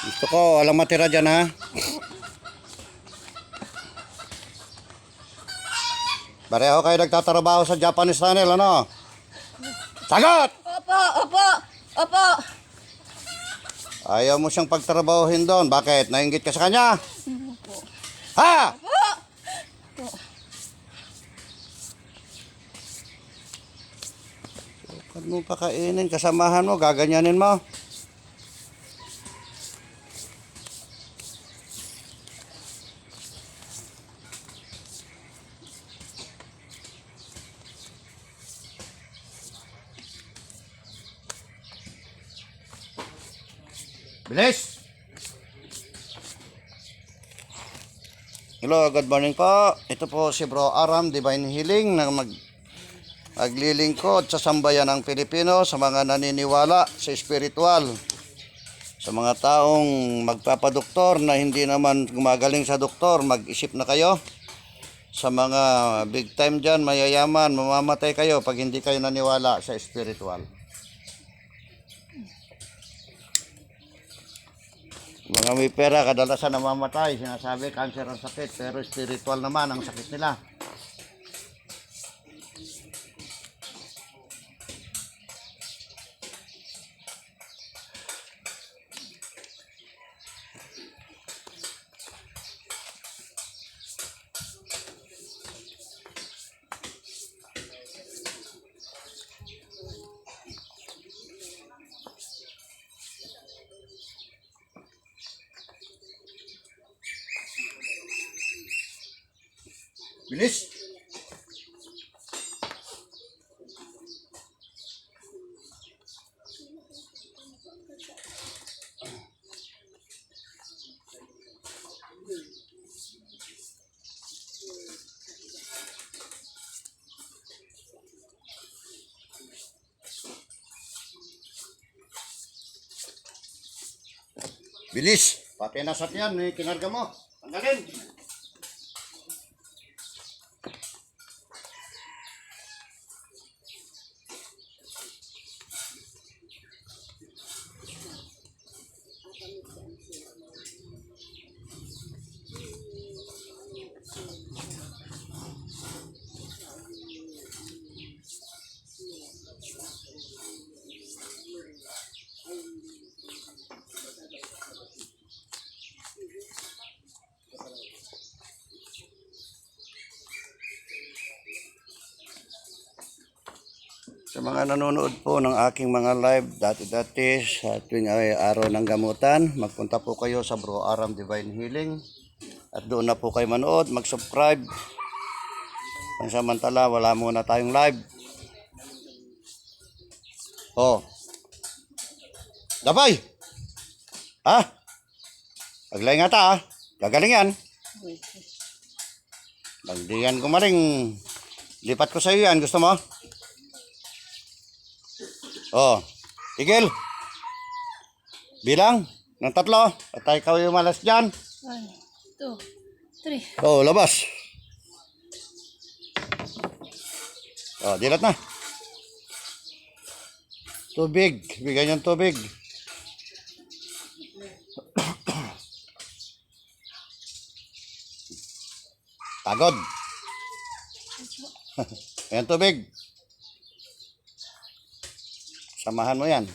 Gusto ko, walang matira dyan ha. Pareho kayo nagtatrabaho sa Japanese tunnel, ano? Sagot! Opo, opo, opo. Ayaw mo siyang pagtrabahuhin doon. Bakit? Nainggit ka sa kanya? Ha? Huwag mo pakainin. Kasamahan mo. Gaganyanin mo. Bilis! Hello, good morning po. Ito po si Bro Aram, Divine Healing, na mag maglilingkod sa sambayan ng Pilipino sa mga naniniwala sa spiritual. Sa mga taong magpapadoktor na hindi naman gumagaling sa doktor, mag-isip na kayo. Sa mga big time dyan, mayayaman, mamamatay kayo pag hindi kayo naniwala sa spiritual. Mga may pera, kadalasan namamatay. Sinasabi, cancer ang sakit. Pero spiritual naman ang sakit nila. Bilis! Bilis! Pati nasat yan, eh, kinarga mo. Tanggalin! Sa mga nanonood po ng aking mga live dati-dati sa tuwing ay araw ng gamutan, magpunta po kayo sa Bro Aram Divine Healing at doon na po kayo manood, mag-subscribe. Pansamantala, wala muna tayong live. Oh. Dabay! Ha? Paglay nga ta, ha? Gagaling yan. Bagdiyan ko maring. Lipat ko sa iyo yan. Gusto mo? Oh, tigil. Bilang ng tatlo. At tayo ikaw yung malas dyan. One, two, three. Oh, labas. Oh, dilat na. Tubig. Bigyan yung tubig. Pagod. Ayan tubig. Samahan mo yan.